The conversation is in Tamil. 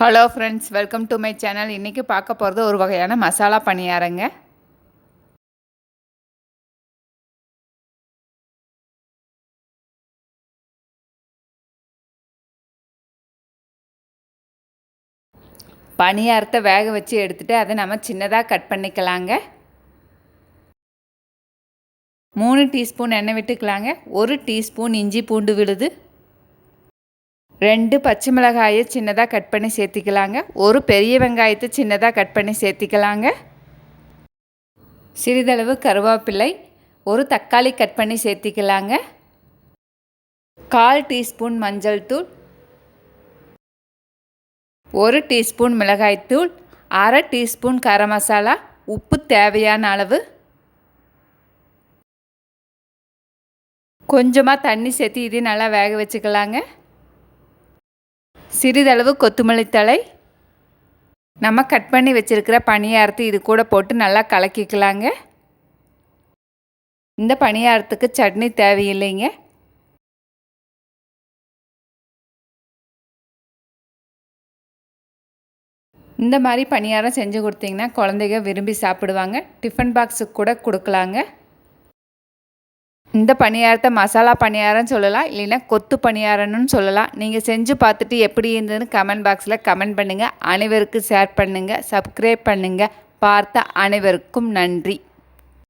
Hello friends welcome to my channel இன்றைக்கி பார்க்க போகிறது ஒரு வகையான மசாலா பணியாரங்க. பணியாரத்தை வேக வச்சு எடுத்துகிட்டு அதை நம்ம சின்னதாக கட் பண்ணிக்கலாங்க. மூணு டீஸ்பூன் எண்ணெய் விட்டுக்கலாங்க. ஒரு டீஸ்பூன் இஞ்சி பூண்டு விழுது. ரெண்டு பச்சை மிளகாயை சின்னதாக கட் பண்ணி சேர்த்திக்கலாங்க. ஒரு பெரிய வெங்காயத்தை சின்னதாக கட் பண்ணி சேர்த்திக்கலாங்க. சிறிதளவு கருவேப்பிலை ஒரு தக்காளி கட் பண்ணி சேர்த்திக்கலாங்க. கால் டீஸ்பூன் மஞ்சள் தூள் ஒரு டீஸ்பூன் மிளகாய்த்தூள் அரை டீஸ்பூன் கரம் மசாலா உப்பு தேவையான அளவு. கொஞ்சமாக தண்ணி சேர்த்து இதையும் நல்லா வேக வச்சுக்கலாங்க. சிறிதளவு கொத்தமல்லி தழை. நம்ம கட் பண்ணி வச்சுருக்கிற பணியாரத்தை இது கூட போட்டு நல்லா கலக்கிக்கலாங்க. இந்த பணியாரத்துக்கு சட்னி தேவையில்லைங்க. இந்த மாதிரி பணியாரம் செஞ்சு கொடுத்தீங்கன்னா குழந்தைங்க விரும்பி சாப்பிடுவாங்க. டிஃபன் பாக்ஸுக்கு கூட கொடுக்கலாங்க. இந்த பணியாரத்தை மசாலா பணியாரம்னு சொல்லலாம் இல்லைன்னா கொத்து பணியாரம்னு சொல்லலாம். நீங்கள் செஞ்சு பார்த்துட்டு எப்படி இருந்ததுன்னு கமெண்ட் பாக்ஸில் கமெண்ட் பண்ணுங்கள் அனைவருக்கும் ஷேர் பண்ணுங்கள் சப்ஸ்கிரைப் பண்ணுங்கள் பார்த்த அனைவருக்கும் நன்றி.